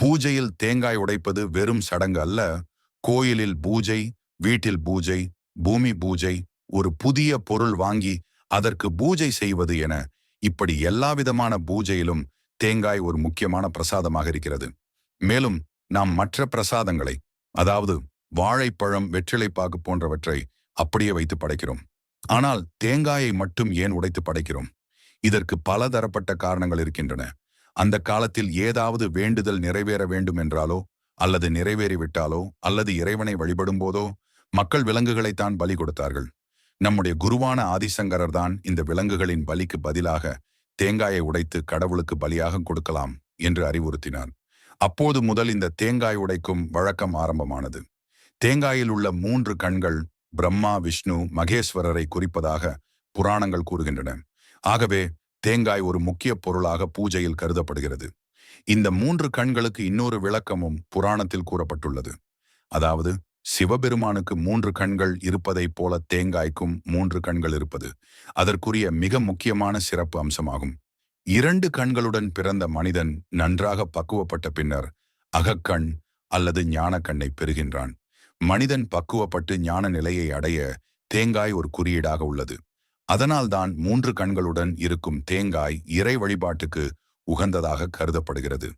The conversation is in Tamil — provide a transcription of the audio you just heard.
பூஜையில் தேங்காய் உடைப்பது வெறும் சடங்கு அல்ல. கோயிலில் பூஜை வீட்டில் பூஜை பூமி பூஜை ஒரு புதிய பொருள் வாங்கி அதற்கு பூஜை செய்வது என இப்படி எல்லாவிதமான பூஜையிலும் தேங்காய் ஒரு முக்கியமான பிரசாதமாக இருக்கிறது. மேலும் நாம் மற்ற பிரசாதங்களை அதாவது வாழைப்பழம் வெற்றிலைப்பாக்கு போன்றவற்றை அப்படியே வைத்து படைக்கிறோம். ஆனால் தேங்காயை மட்டும் ஏன் உடைத்து படைக்கிறோம்? இதற்கு பல தரப்பட்ட காரணங்கள் இருக்கின்றன. அந்த காலத்தில் ஏதாவது வேண்டுதல் நிறைவேற வேண்டும் என்றாலோ அல்லது நிறைவேறிவிட்டாலோ அல்லது இறைவனை வழிபடும் போதோ மக்கள் விலங்குகளைத்தான் பலி கொடுத்தார்கள். நம்முடைய குருவான ஆதிசங்கரர் தான் இந்த விலங்குகளின் பலிக்கு பதிலாக தேங்காயை உடைத்து கடவுளுக்கு பலியாக கொடுக்கலாம் என்று அறிவுறுத்தினார். அப்போது முதல் இந்த தேங்காய் உடைக்கும் வழக்கம் ஆரம்பமானது. தேங்காயில் உள்ள மூன்று கண்கள் பிரம்மா விஷ்ணு மகேஸ்வரரை குறிப்பதாக புராணங்கள் கூறுகின்றன. ஆகவே தேங்காய் ஒரு முக்கிய பொருளாக பூஜையில் கருதப்படுகிறது. இந்த மூன்று கண்களுக்கு இன்னொரு விளக்கமும் புராணத்தில் கூறப்பட்டுள்ளது. அதாவது சிவபெருமானுக்கு மூன்று கண்கள் இருப்பதைப் போல தேங்காய்க்கும் மூன்று கண்கள் இருப்பது அதற்குரிய மிக முக்கியமான சிறப்பு அம்சமாகும். இரண்டு கண்களுடன் பிறந்த மனிதன் நன்றாக பக்குவப்பட்ட பின்னர் அகக்கண் அல்லது ஞானக்கண்ணை பெறுகின்றான். மனிதன் பக்குவப்பட்டு ஞான நிலையை அடைய தேங்காய் ஒரு குறியீடாக உள்ளது. அதனால்தான் மூன்று கண்களுடன் இருக்கும் தேங்காய் இறை வழிபாட்டுக்கு உகந்ததாக கருதப்படுகிறது.